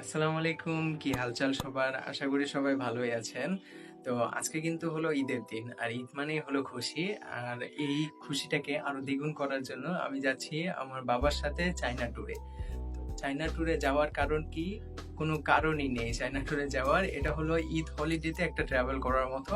আসসালামু আলাইকুম, কি হালচাল সবার? আশা করি সবাই ভালোই আছেন। তো আজকে কিন্তু হলো ঈদের দিন, আর ঈদ মানেই হলো খুশি। আর এই খুশিটাকে আরও দ্বিগুণ করার জন্য আমি যাচ্ছি আমার বাবার সাথে চায়না ট্যুরে চায়না ট্যুরে যাওয়ার কারণ কি? কোনো কারণই নেই চায়না ট্যুরে যাওয়ার। এটা হলো ঈদ হলিডেতে একটা ট্রাভেল করার মতো।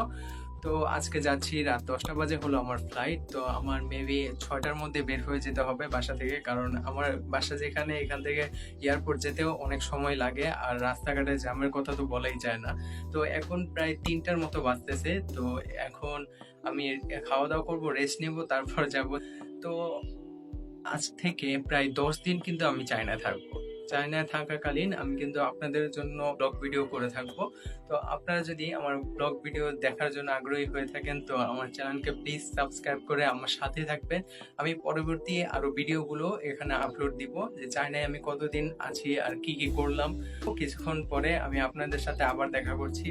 তো আজকে যাচ্ছি রাত দশটা বাজে হলো আমার ফ্লাইট তো আমার মেবি ছয়টার মধ্যে বের হয়ে যেতে হবে বাসা থেকে, কারণ আমার বাসা যেখানে এখান থেকে এয়ারপোর্ট যেতেও অনেক সময় লাগে আর রাস্তাঘাটে জ্যামের কথা তো বলাই যায় না। তো এখন প্রায় তিনটার মতো বাজতেছে, তো এখন আমি খাওয়া দাওয়া করব রেস্ট নেব, তারপর যাব। তো আজ থেকে প্রায় দশ দিন কিন্তু আমি চায়না থাকব। চায়নায় থাকাকালীন আমি কিন্তু আপনাদের জন্য ব্লগ ভিডিও করে থাকব। তো আপনারা যদি আমার ব্লগ ভিডিও দেখার জন্য আগ্রহী হয়ে থাকেন, তো আমার চ্যানেলকে প্লিজ সাবস্ক্রাইব করে আমার সাথে থাকবেন। আমি পরবর্তী আরও ভিডিওগুলো এখানে আপলোড দিব যে চায়নায় আমি কতদিন আছি আর কি কি করলাম। কিছুক্ষণ পরে আমি আপনাদের সাথে আবার দেখা করছি।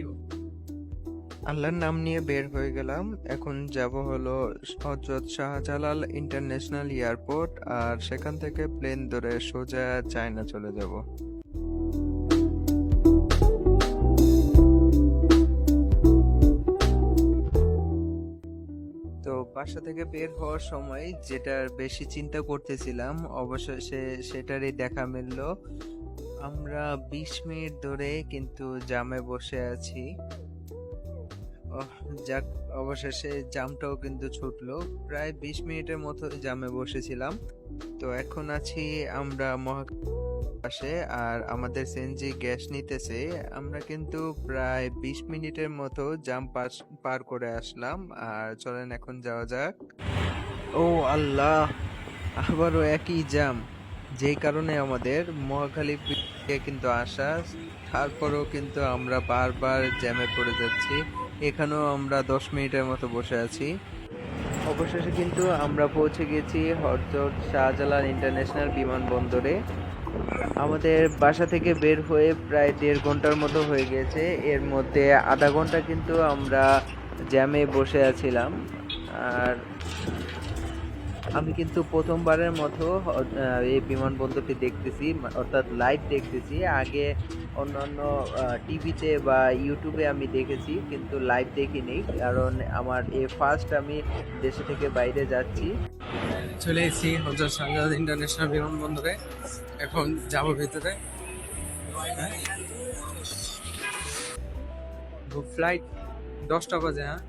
আল্লাহর নাম নিয়ে বের হয়ে গেলাম। এখন যাব হলো হজরত শাহজালাল ইন্টারন্যাশনাল এয়ারপোর্ট আর সেখান থেকে প্লেন ধরে সোজা চায়না চলে যাব। তো বাসা থেকে বের হওয়ার সময় যেটার বেশি চিন্তা করতেছিলাম, অবশেষে সেটারই দেখা মিলল। আমরা বিশ মিনিট ধরে কিন্তু জামে বসে আছি। যাক, অবশেষে জামটাও কিন্তু ছুটলো। প্রায় বিশ মিনিটের মতো জামে বসেছিলাম। তো এখন আছি আমরা মহা মহাকাশে আর আমাদের সিএনজি গ্যাস নিতেছে। আমরা কিন্তু প্রায় বিশ মিনিটের মতো জাম পার করে আসলাম। আর চলেন এখন যাওয়া যাক। ও আল্লাহ, আবারও একই জাম। যেই কারণে আমাদের মহাখালী কিন্তু আসা, তারপরেও কিন্তু আমরা বারবার জ্যামে পড়ে যাচ্ছি। এখানেও আমরা দশ মিনিটের মতো বসে আছি। অবশেষে কিন্তু আমরা পৌঁছে গেছি হরজত শাহজালাল ইন্টারন্যাশনাল বিমানবন্দরে। আমাদের বাসা থেকে বের হয়ে প্রায় দেড় ঘণ্টার মতো হয়ে গেছে। এর মধ্যে আধা ঘণ্টা কিন্তু আমরা জ্যামে বসে আছিলাম। আর আমি কিন্তু প্রথমবারের মতো এই বিমানবন্দরটি দেখতেছি, অর্থাৎ লাইভ দেখতেছি। আগে অন্যান্য টিভিতে বা ইউটিউবে আমি দেখেছি, কিন্তু লাইভ দেখিনি, কারণ আমার এ ফার্স্ট আমি দেশে থেকে বাইরে যাচ্ছি। চলে এসেছি হজরত শাহজালাল ইন্টারন্যাশনাল বিমানবন্দরে। এখন যাব ভেতরে। ফ্লাইট দশটা বাজে হ্যাঁ?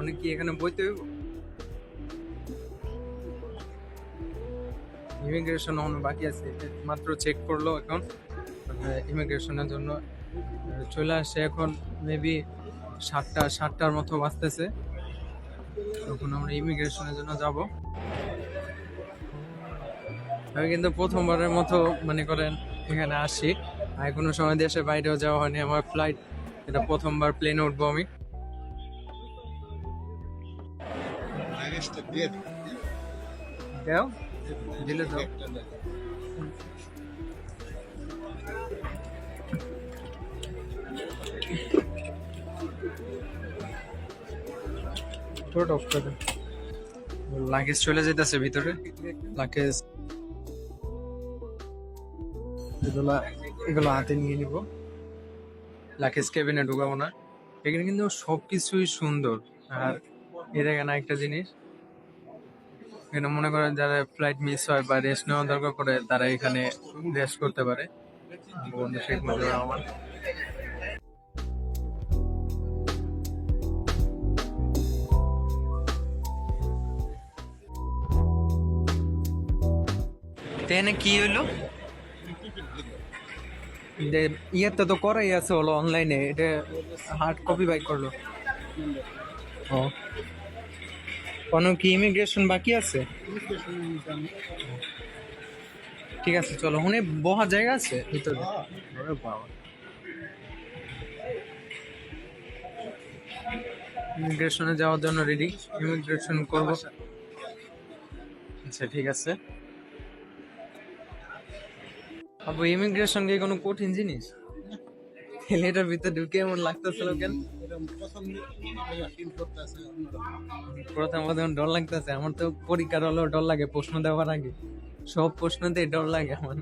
অনেক কি এখানে বইতে হইব? ইমিগ্রেশন অন্য বাকি আছে, মাত্র চেক করল এখন। ইমিগ্রেশনের জন্য চলে আসছে এখন মেবি সাতটা সাতটার মতো বাজতেছে। তখন আমরা ইমিগ্রেশনের জন্য যাব। আমি কিন্তু প্রথমবারের মতো মনে করেন এখানে আসি। আর কোনো সময় দেশে বাইরেও যাওয়া হয়নি আমার ফ্লাইট এটা প্রথমবার প্লেনে উঠবো আমি। দাও দিলে তো। ঠোঁট অফ করে। লাগেজ চলে যেতেছে ভিতরে। লাগেজ এগুলা এগুলো হাতে নিয়ে নিব। লাগেজ কেবিনে ঢুকাবো না। এখানে কিন্তু সবকিছুই সুন্দর। আর এ দেখেন একটা জিনিস। এখানে মনে করেন যারা ফ্লাইট মিস হয় বা রেস্ট নেওয়া দরকার পড়ে, তারা এখানে রেস্ট করতে পারে। বন্ধু শেখ মুজিবুর রহমান। তেনে কি হইল যে ইয়েতে তো করাই আছে হলো অনলাইনে এটা হার্ড কপি বাইক করল ও কোনো কি ইমিগ্রেশন বাকি আছে ঠিক আছে চলো ওখানে বহা জায়গা আছে ভিতরে ইমিগ্রেশনে যাওয়ার জন্য রেডি ইমিগ্রেশন করব আচ্ছা ঠিক আছে আবু ইমিগ্রেশন কি কোনো কঠিন জিনিস? তাহলে এটার ভিতরে ঢুকে এমন লাগতেছিল কেন? প্রথম প্রথম ডর লাগতেছে আমার তো পরীক্ষার হলেও ডর লাগে প্রশ্ন দেওয়ার আগে। সব প্রশ্নতেই ডর লাগে আমার।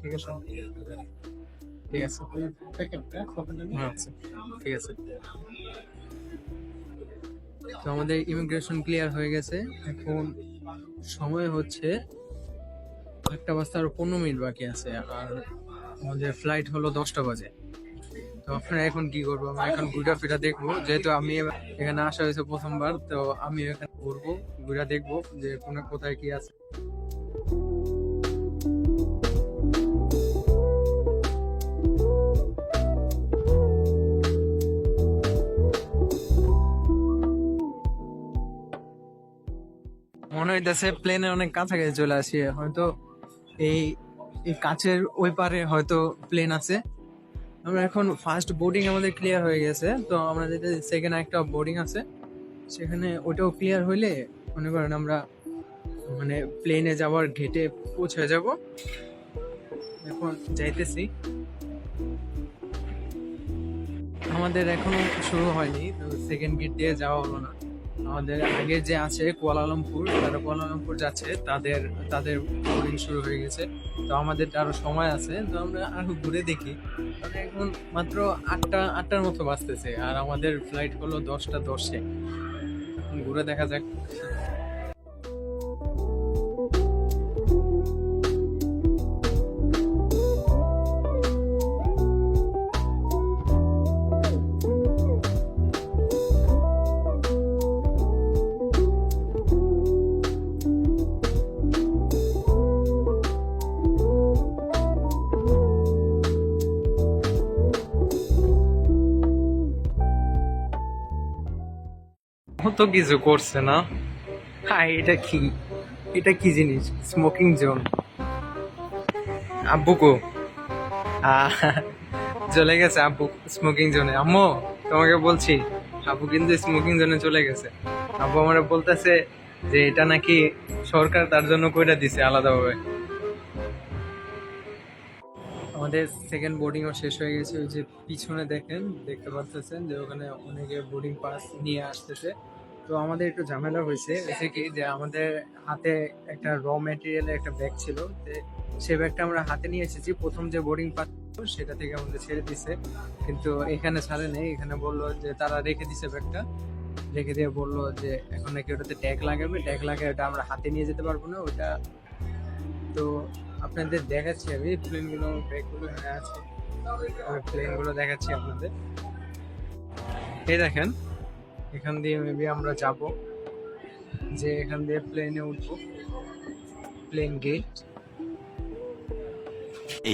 ঠিক আছে? ঠিক আছে। আচ্ছা, ঠিক আছে। আমাদের ইমিগ্রেশন ক্লিয়ার হয়ে গেছে। এখন সময় হচ্ছে একটা বাজতে আরও পনেরো মিনিট বাকি আছে, আর আমাদের ফ্লাইট হলো দশটা বাজে। তো আপনারা এখন কি করব? আমি এখন ঘুরা ফিরা দেখব। যেহেতু আমি এখানে আসা হয়েছে প্রথমবার, তো আমি এখানে ঘুরবো, ঘুরা দেখব যে কোনো কোথায় কি আছে। মনে হইতেছে প্লেনে অনেক কাছাকাছি চলে আসি, হয়তো এই এই কাছের ওই পারে হয়তো প্লেন আছে। আমরা এখন ফার্স্ট বোর্ডিং আমাদের ক্লিয়ার হয়ে গেছে। তো আমরা যেটা সেকেন্ড একটা বোর্ডিং আছে। সেখানে ওটাও ক্লিয়ার হইলে মনে করেন আমরা মানে প্লেনে যাওয়ার গেটে পৌঁছে যাব। এখন যাইতেছি। আমাদের এখনও শুরু হয়নি, তো সেকেন্ড গেট দিয়ে যাওয়া হলো না। আমাদের আগে যে আছে কুয়ালালামপুর, যারা কুয়ালালামপুর যাচ্ছে, তাদের তাদের বোর্ডিং শুরু হয়ে গেছে। তো আমাদের আরও সময় আছে, তো আমরা আরও ঘুরে দেখি। এখন মাত্র আটটা, আটটার মতো বাঁচতেছে আর আমাদের ফ্লাইট হলো দশটা দশে। ঘুরে দেখা যাক। তো কিছু করছে না। হ্যাঁ এটা কি? এটা কি জিনিস? স্মোকিং জোন আব্বু চলে গেছে আব্বু স্মোকিং জোনে আম্মু, তোমাকে বলছি, আব্বু কিন্তু স্মোকিং জোনে চলে গেছে। আব্বু আমার বলতেছে যে, এটা নাকি সরকার তার জন্য কইরা দিছে আলাদাভাবে। আমাদের সেকেন্ড বোর্ডিংও শেষ হয়ে গেছে, ওই যে পিছনে দেখেন, দেখতে পাচ্ছেন যে ওখানে অনেকে বোর্ডিং পাস নিয়ে আসতেছে। তো আমাদের একটু ঝামেলা হয়েছে হয়েছে কি যে আমাদের হাতে একটা র মেটেরিয়ালের একটা ব্যাগ ছিল, যে সেই ব্যাগটা আমরা হাতে নিয়ে এসেছি, প্রথম যে বোর্ডিং পাস সেটা থেকে আমাদের ছেড়ে দিছে। কিন্তু এখানে ছাড়ে নেই, এখানে বলল যে তারা রেখে দিছে ব্যাগটা রেখে দিয়ে বলল যে এখন নাকি ওটাতে ট্যাগ লাগাবে ট্যাগ লাগাবে ওটা আমরা হাতে নিয়ে যেতে পারব না, ওটা তো আপনাদের দেখাচ্ছি আমি। প্লেনগুলো ব্যাগগুলো এখানে আছে। আমি প্লেনগুলো দেখাচ্ছি আপনাদের। এই দেখেন এখান দিয়ে মেবি আমরা যাব। যে এখান দিয়ে প্লেনে উঠবো। Plane gate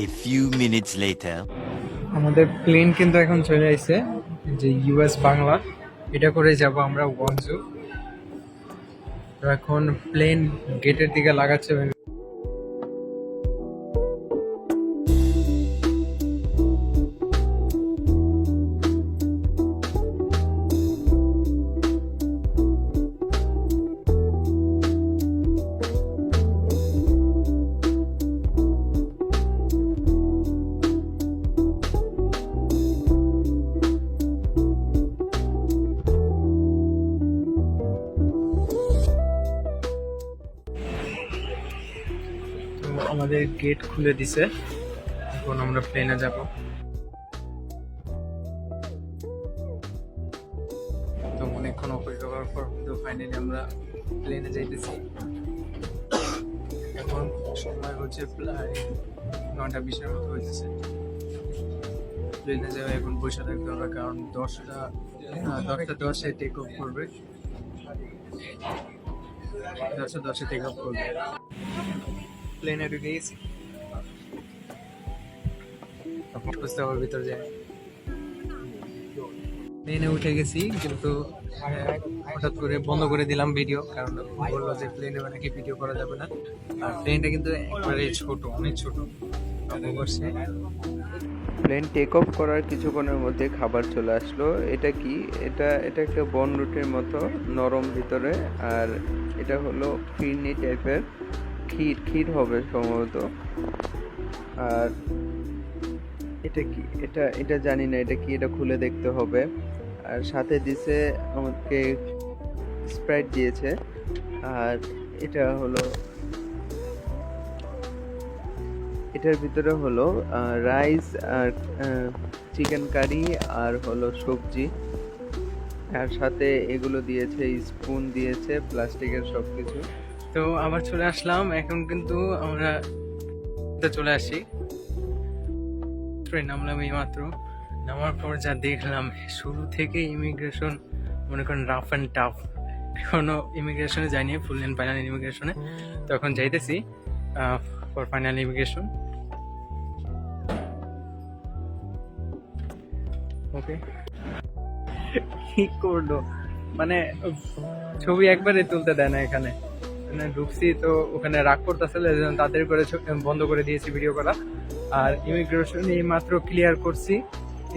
A few minutes later. আমাদের প্লেন কিন্তু এখন চলে আসছে যে ইউএস বাংলা এটা করে যাব আমরা ওয়ানজু এখন প্লেন গেটের দিকে লাগাচ্ছে। আমাদের গেট খুলে দিছে। এখন আমরা প্লেনে যাব। তো অনেকক্ষণ অপেক্ষা করার পর তো ফাইনালি আমরা প্লেনে যাইতেছি। এখন সময় হচ্ছে প্রায় নটা বিশের মতো হয়েছে প্লেনে যাওয়া এখন বসে থাকতে হবে, কারণ দশটা দশটা দশে টেক অফ করবে। দশটা দশে টেক অফ করবে। প্লেনে ঢুকে গেছি বুঝতে ভিতর যায় প্লেনে উঠে গেছি কিন্তু হঠাৎ করে বন্ধ করে দিলাম ভিডিও কারণ বলল যে প্লেনে নাকি ভিডিও করা যাবে না আর প্লেনটা কিন্তু একবারে ছোট অনেক ছোট প্লেন টেক অফ করার কিছুক্ষণের মধ্যে খাবার চলে আসলো। এটা কি? এটা এটা একটা বন রুটির মতো নরম ভিতরে, আর এটা হলো ফিরনি টাইপের। ক্ষীর ক্ষীর হবে সম্ভবত। আর এটা কি? এটা এটা জানি না, এটা কি? এটা খুলে দেখতে হবে। আর সাথে দিছে আমাকে স্প্রাইট দিয়েছে। আর এটা হলো এটার ভিতরে হলো রাইস আর চিকেন কারি আর হলো সবজি। আর সাথে এগুলো দিয়েছে স্পুন দিয়েছে প্লাস্টিকের সব কিছু তো আবার চলে আসলাম। এখন কিন্তু আমরা চলে আসি। নামলাম এই মাত্র নামার পর যা দেখলাম, শুরু থেকে ইমিগ্রেশন মনে করেন রাফ অ্যান্ড টাফ এখনও ইমিগ্রেশনে যাইনি ফুল অ্যান্ড ফাইনাল ইমিগ্রেশনে তো এখন যাইতেছি ফর ফাইনাল ইমিগ্রেশন ওকে কি করল? মানে ছবি একবারে তুলতে দেয় না এখানে। ঢুকছি, তো ওখানে রাগ করতেছিল, এই জন্য তাদের করে বন্ধ করে দিয়েছি ভিডিও করা। আর ইমিগ্রেশন এই মাত্র ক্লিয়ার করছি।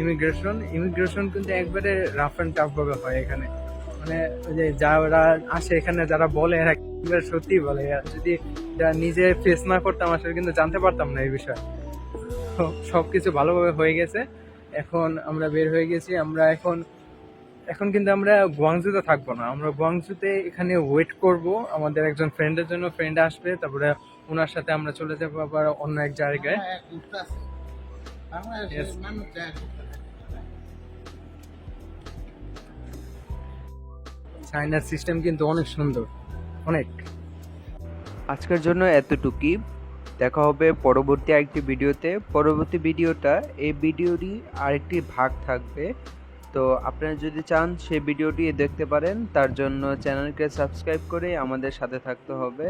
ইমিগ্রেশন ইমিগ্রেশন কিন্তু একবারে রাফ অ্যান্ড টাফ ভাবে হয় এখানে। মানে যে যারা আসে এখানে, যারা বলে, এরা সত্যি বলে। যদি নিজে ফেস না করতাম, আসলে কিন্তু জানতে পারতাম না এই বিষয়ে। তো সবকিছু ভালোভাবে হয়ে গেছে। এখন আমরা বের হয়ে গেছি। আমরা এখন এখন কিন্তু আমরা গুয়াংজুতে থাকব না। আমরা গুয়াংজুতে এখানে ওয়েট করব। আমাদের একজন ফ্রেন্ডের জন্য ফ্রেন্ড আসবে তারপরে ওনার সাথে আমরা চলে যাব আবার অন্য এক জায়গায়. চাইনার সিস্টেম কিন্তু অনেক সুন্দর। অনেক। আজকের জন্য এতটুকুই। দেখা হবে পরবর্তী আরেকটি ভিডিওতে। পরবর্তী ভিডিওটা এই ভিডিওরই আরেকটি ভাগ থাকবে। তো আপনারা যদি চান সেই ভিডিওটি দেখতে পারেন, তার জন্য চ্যানেলকে সাবস্ক্রাইব করে আমাদের সাথে থাকতে হবে।